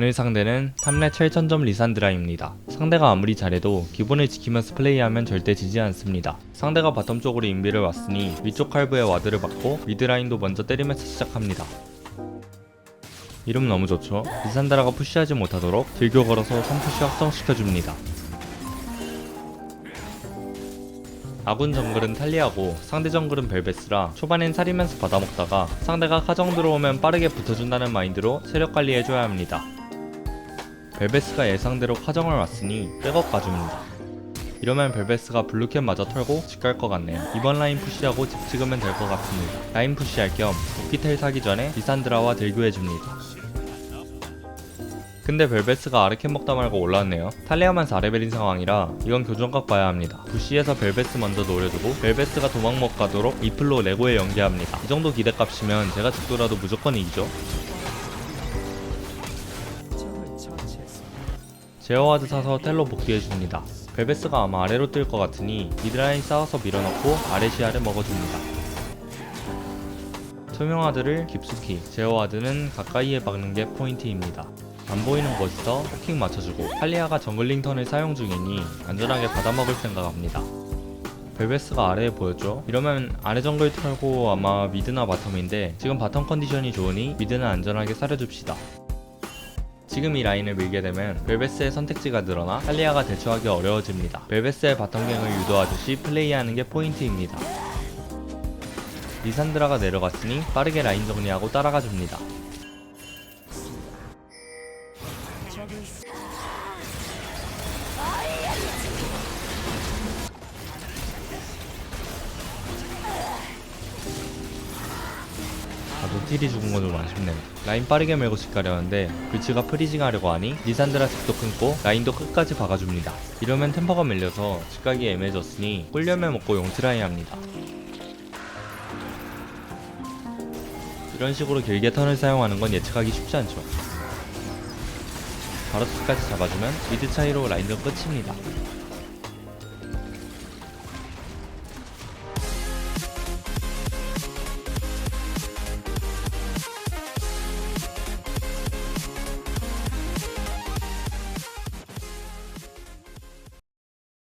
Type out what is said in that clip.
오늘 상대는 탑넷 7천점 리산드라입니다. 상대가 아무리 잘해도 기본을 지키면서 플레이하면 절대 지지 않습니다. 상대가 바텀 쪽으로 인비를 왔으니 위쪽 칼부에 와드를 받고 미드라인도 먼저 때리면서 시작합니다. 이름 너무 좋죠? 리산드라가 푸시하지 못하도록 딜교 걸어서 3푸시 확정시켜줍니다. 아군 정글은 탈리하고 상대 정글은 벨베스라 초반엔 살이면서 받아먹다가 상대가 카정 들어오면 빠르게 붙어준다는 마인드로 체력 관리해줘야 합니다. 벨베스가 예상대로 카정을 왔으니 백업 가줍니다. 이러면 벨베스가 블루캡 마저 털고 집 갈 것 같네요. 이번 라인 푸시하고 집 찍으면 될 것 같습니다. 라인 푸시할 겸 도끼텔 사기 전에 리산드라와 딜교해줍니다. 근데 벨베스가 아르캔 먹다 말고 올라왔네요. 탈리아만 4레벨인 상황이라 이건 교정각 봐야 합니다. 부시에서 벨베스 먼저 노려두고 벨베스가 도망 못 가도록 이플로 레고에 연계합니다. 이 정도 기대값이면 제가 죽더라도 무조건 이기죠. 제어와드 사서 텔로 복귀해줍니다. 벨베스가 아마 아래로 뛸것 같으니 미드라인 쌓아서 밀어넣고 아레시아를 먹어줍니다. 투명화드를 깊숙이, 제어와드는 가까이에 박는 게 포인트입니다. 안 보이는 곳에서 포킹 맞춰주고 할리아가 정글링 턴을 사용 중이니 안전하게 받아먹을 생각합니다. 벨베스가 아래에 보였죠? 이러면 아래 정글 털고 아마 미드나 바텀인데 지금 바텀 컨디션이 좋으니 미드는 안전하게 사려줍시다. 지금 이 라인을 밀게 되면 벨베스의 선택지가 늘어나 할리아가 대처하기 어려워집니다. 벨베스의 바텀갱을 유도하듯이 플레이하는 게 포인트입니다. 리산드라가 내려갔으니 빠르게 라인 정리하고 따라가 줍니다. 아, 노틸이 죽은 건 좀 아쉽네요. 라인 빠르게 밀고 집 가려는데 불치가 프리징 하려고 하니 리산드라 집도 끊고 라인도 끝까지 박아줍니다. 이러면 템퍼가 밀려서 집 가기 애매해졌으니 꿀려면 먹고 용트라이 합니다. 이런 식으로 길게 턴을 사용하는 건 예측하기 쉽지 않죠. 바로스까지 잡아주면 미드 차이로 라인전 끝입니다.